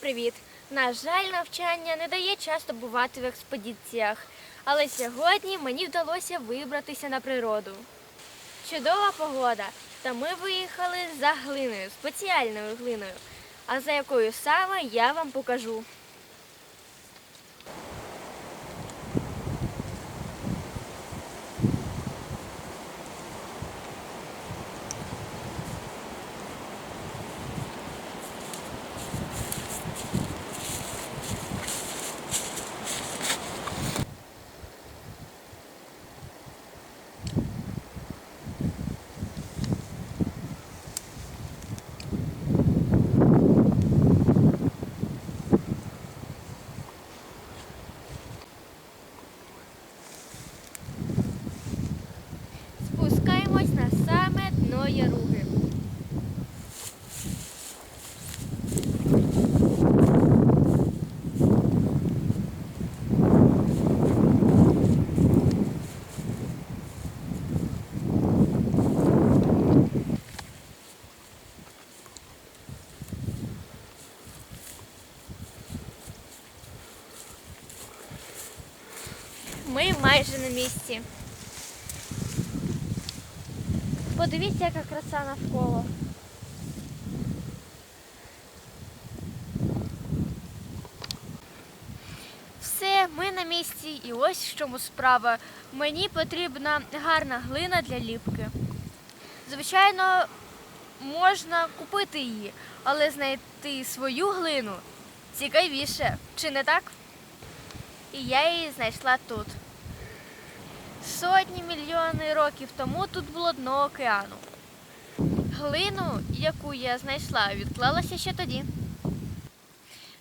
привіт! На жаль, навчання не дає часто бувати в експедиціях, але сьогодні мені вдалося вибратися на природу. Чудова погода, та ми виїхали за глиною, спеціальною глиною. А за якою саме я вам покажу. Спускаємось на саме дно Яруги. Ми майже на місці. Подивіться, яка краса навколо. Все, ми на місці, і ось в чому справа. Мені потрібна гарна глина для ліпки. Звичайно, можна купити її, але знайти свою глину цікавіше, чи не так? І я її знайшла тут. Сотні мільйони років тому тут було дно океану. Глину, яку я знайшла, відклалася ще тоді.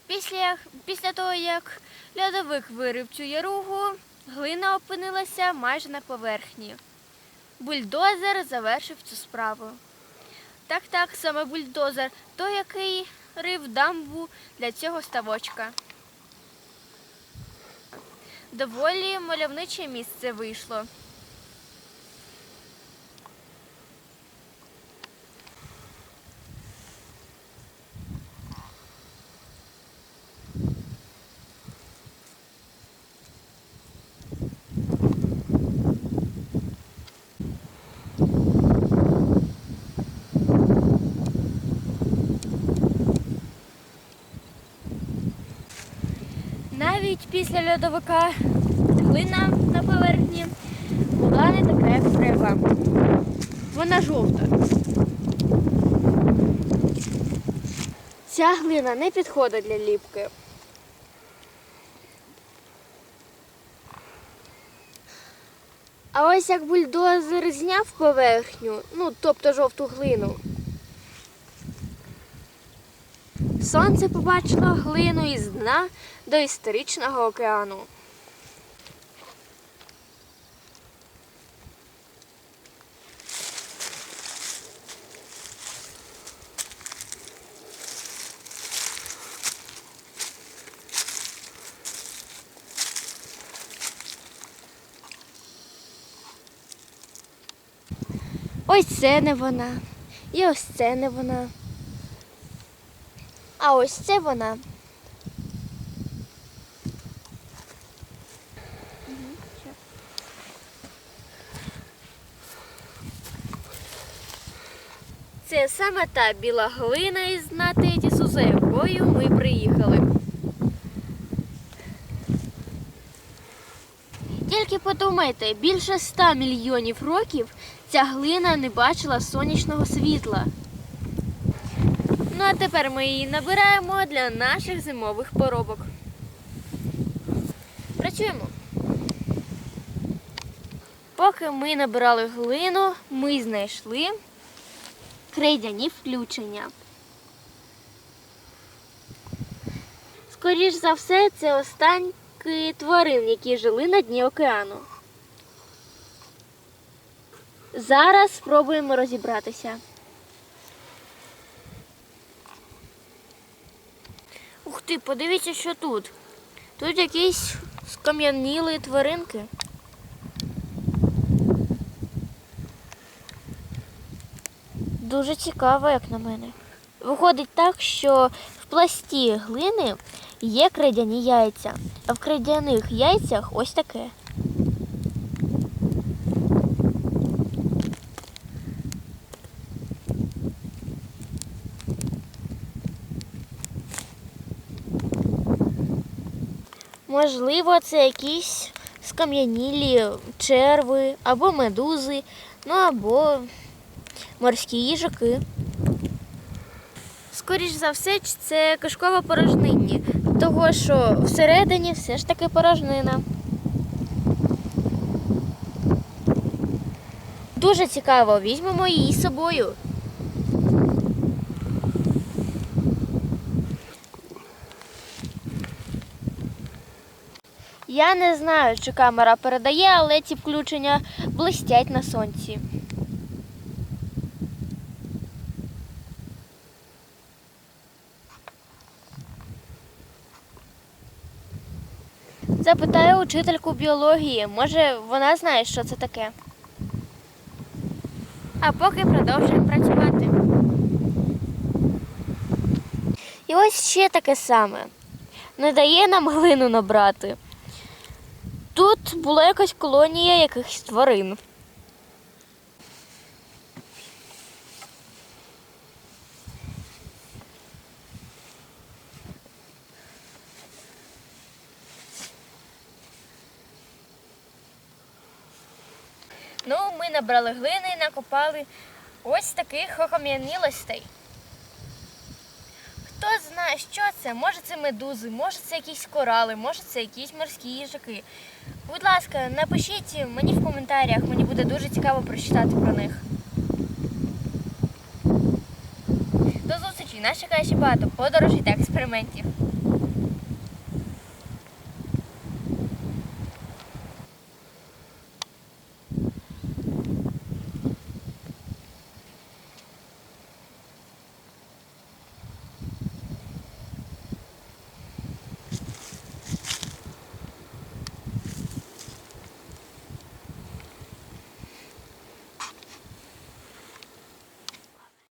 Після, після того, як льодовик вирив цю яругу, глина опинилася майже на поверхні. Бульдозер завершив цю справу. Так, так, саме бульдозер, той, який рив дамбу для цього ставочка. Доволі мальовниче місце вийшло. Навіть після льодовика глина на поверхні була не така, як треба. Вона жовта. Ця глина не підходить для ліпки. А ось як бульдозер зняв поверхню, ну тобто жовту глину. Сонце побачило глину із дна до історичного океану. Ось це не вона. І ось це не вона. А ось це вона. Це саме та біла глина із дна Тетісу, за якою ми приїхали. Тільки подумайте, більше ста мільйонів років ця глина не бачила сонячного світла. Ну а тепер ми її набираємо для наших зимових поробок. Працюємо. Поки ми набирали глину, ми знайшли крейдяні включення. Скоріш за все, це останки тварин, які жили на дні океану. Зараз спробуємо розібратися. Ти, подивіться, що тут. Тут якісь скам'яніли тваринки. Дуже цікаво, як на мене. Виходить так, що в пласті глини є крадяні яйця, а в крадяних яйцях ось таке. Можливо, це якісь скам'янілі черви або медузи, ну або морські їжаки. Скоріш за все, це кишкова порожнині, того що всередині все ж таки порожнина. Дуже цікаво, візьмемо її з собою. Я не знаю, чи камера передає, але ці включення блистять на сонці. Запитаю учительку біології. Може, вона знає, що це таке. А поки продовжуємо працювати. І ось ще таке саме. Не дає нам глину набрати. Була якась колонія якихось тварин. Ну, ми набрали глини і накопали ось таких окам'янілостей. Знає, що це? Може це медузи, може це якісь корали, може це якісь морські їжаки. Будь ласка, напишіть мені в коментарях, мені буде дуже цікаво прочитати про них. До зустрічі! Нас чекає багато подорожей та експериментів.